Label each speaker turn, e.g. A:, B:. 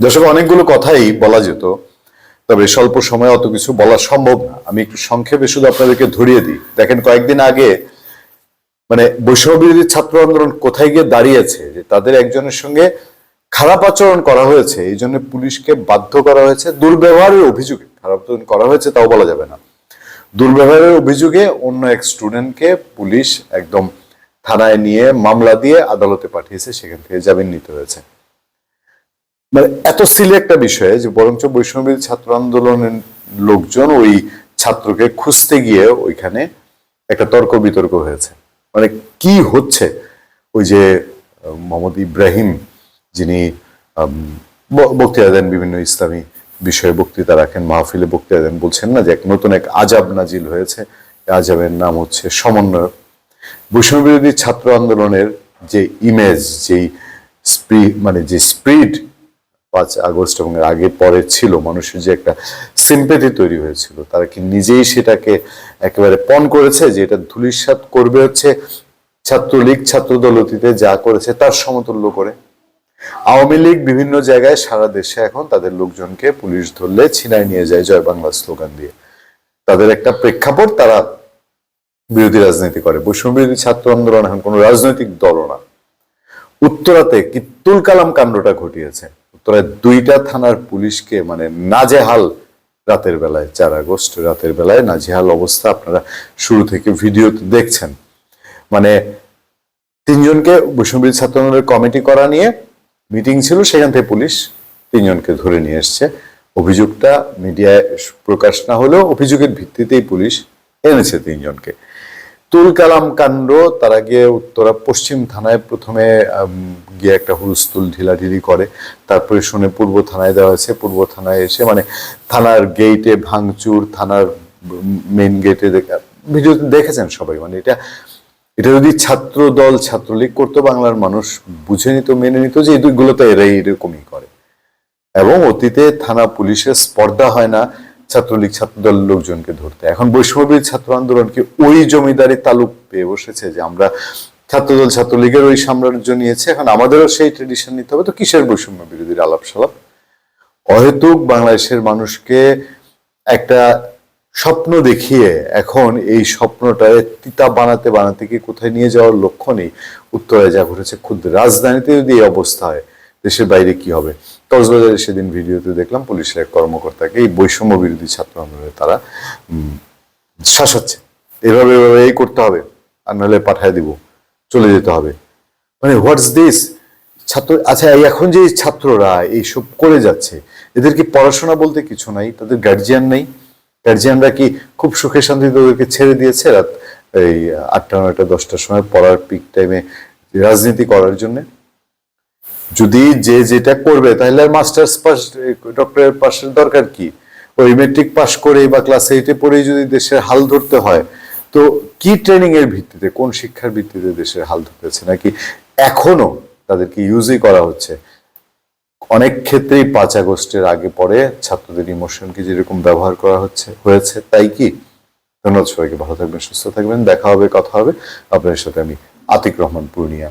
A: দর্শক, অনেকগুলো কথাই বলা যেত, তবে স্বল্প সময়ে অত কিছু বলা সম্ভব না। আমি একটু সংক্ষেপে শুধু আপনাদেরকে ধরিয়ে দিই। দেখেন, কয়েকদিন আগে মানে বৈষম্য বিরোধী ছাত্র আন্দোলন কোথায় গিয়ে দাঁড়িয়েছে, যে তাদের একজনের সঙ্গে খারাপ আচরণ করা হয়েছে, এই জন্য পুলিশকে বাধ্য করা হয়েছে। দুর্ব্যবহারের অভিযোগে খারাপ আচরণ করা হয়েছে, তাও বলা যাবে না। দুর্ব্যবহারের অভিযোগে অন্য এক স্টুডেন্টকে পুলিশ একদম থানায় নিয়ে মামলা দিয়ে আদালতে পাঠিয়েছে, সেখান থেকে জামিন নিতে হয়েছে। মানে এত সিলি একটা বিষয় যে বরঞ্চ বৈষ্ণবী ছাত্র আন্দোলনের লোকজন ওই ছাত্রকে খুঁজতে গিয়ে ওইখানে একটা তর্ক বিতর্ক হয়েছে। মানে কি হচ্ছে? ওই যে, মোহাম্মদ ইব্রাহিম যিনি বক্তৃতা দেন বিভিন্ন ইসলামী বিষয়ে বক্তৃতা রাখেন, মাহফিলে বক্তৃতা দেন, বলছেন না যে এক নতুন এক আজাব নাজিল হয়েছে। আজাবের নাম হচ্ছে সমন্বয় বৈষম্য বিরোধী ছাত্র আন্দোলনের যে ইমেজ যেই স্প্রি মানে যে স্পিড পাঁচ আগস্ট এবং আগে পরে ছিল, মানুষের যে একটা সিম্পেথি তৈরি হয়েছিল, তারা কি নিজেই সেটাকে একেবারে পণ করেছে যে এটা ধুলিস্বাত করবে হচ্ছে ছাত্রলীগ, ছাত্রদল অতীতে যা করেছে তার সমতুল্য করে? আওয়ামী লীগ বিভিন্ন জায়গায় সারা দেশে এখন তাদের লোকজনকে পুলিশ ধরলে ছিনায় নিয়ে যায় জয় বাংলা স্লোগান দিয়ে। তাদের একটা প্রেক্ষাপট তারা বিরোধী রাজনীতি করে। বৈষম্য বিরোধী ছাত্র আন্দোলন এখন কোনো রাজনৈতিক দলও না। উত্তরাতে কিত্তুল কালাম কাণ্ডটা ঘটিয়েছে? উত্তরায় দুইটা থানার পুলিশকে মানে নাজেহাল রাতের বেলায়, চার আগস্ট রাতের বেলায় নাজেহাল অবস্থা আপনারা শুরু থেকে ভিডিওতে দেখছেন। মানে তিনজনকে বৈষ্ণবী ছাত্র আন্দোলনের কমিটি করা নিয়ে মিটিং ছিল, সেখান থেকে পুলিশ তিনজনকে ধরে নিয়ে এসছে। অভিযোগটা মিডিয়ায় প্রকাশ না হলেও অভিযোগের ভিত্তিতেই পুলিশ এনেছে তিনজনকে। তুল কালাম কাণ্ড, তারা গিয়ে উত্তরা পশ্চিম থানায় প্রথমে গিয়ে একটা হুলস্থুল ঢিলাঢিলি করে। তারপরে শুনে পূর্ব থানায় দেওয়া হয়েছে। পূর্ব থানায় এসে মানে থানার গেইটে ভাঙচুর, থানার মেন গেটে ভিডিও দেখেছেন সবাই? মানে এটা এটা যদি ছাত্র দল ছাত্রলীগ করতো, বাংলার মানুষ বুঝে নিত, মেনে নিত যে এই দুইগুলো তো এরাই এরকমই করে। এবং অতীতে থানা পুলিশের স্পর্ধা হয় না। ছাত্রলীগ ছাত্রদল লোকজনকে ধরতে। এখন বৈষম্যবিদ ছাত্র আন্দোলন কি ওই জমিদারি তালুক পেয়ে বসেছে যে আমরা ছাত্রদল, ছাত্রলীগের ওই সাম্রাজ্য নিয়েছে, এখন আমাদেরও সেই ট্রেডিশন নিতে হবে। তো কিসের বৈষম্য বিরোধীর আলাপ সালাপ? অহেতুক বাংলাদেশের মানুষকে একটা স্বপ্ন দেখিয়ে এখন এই স্বপ্নটায় তিতা বানাতে বানাতে কি কোথায় নিয়ে যাওয়ার লক্ষ্য নেই। উত্তরায় যা ঘটেছে খুদ রাজধানীতে যদি এই অবস্থা হয় দেশের বাইরে কি হবে? কক্সবাজারে সেদিন ভিডিওতে দেখলাম পুলিশের এক কর্মকর্তাকে, এই বৈষম্য বিরোধী ছাত্র আন্দোলনে তারা শাসাচ্ছে। এভাবে এভাবে এই করতে হবে, আর নাহলে পাঠায় দিব, চলে যেতে হবে। মানে হোয়াটস দিস ছাত্র আচ্ছা এখন যে ছাত্ররা এইসব করে যাচ্ছে, এদের কি পড়াশোনা বলতে কিছু নাই? তাদের গার্জিয়ান নেই? গার্জিয়ানরা কি খুব সুখে শান্তিতে ওদেরকে ছেড়ে দিয়েছে রাত, এই আটটা, নয়টা, দশটার সময় পড়ার পিক টাইমে রাজনীতি করার জন্য? যদি যে যেটা করবে, তাহলে মাস্টার্স পাস ডক্টরের পাশের দরকার কি? ওই মেট্রিক পাস করে বা ক্লাস এইটে পড়েই যদি দেশের হাল ধরতে হয়, তো কি ট্রেনিং এর ভিত্তিতে, কোন শিক্ষার ভিত্তিতে দেশের হাল ধরতেছে? নাকি এখনও তাদেরকে ইউজই করা হচ্ছে? অনেক ক্ষেত্রেই পাঁচ আগস্টের আগে পরে ছাত্রদের ইমোশনকে যেরকম ব্যবহার করা হচ্ছে, হয়েছে, তাই কি? ধন্যবাদ সবাইকে, ভালো থাকবেন, সুস্থ থাকবেন, দেখা হবে, কথা হবে। আপনাদের সাথে আমি আতিক রহমান, পূর্ণিয়া।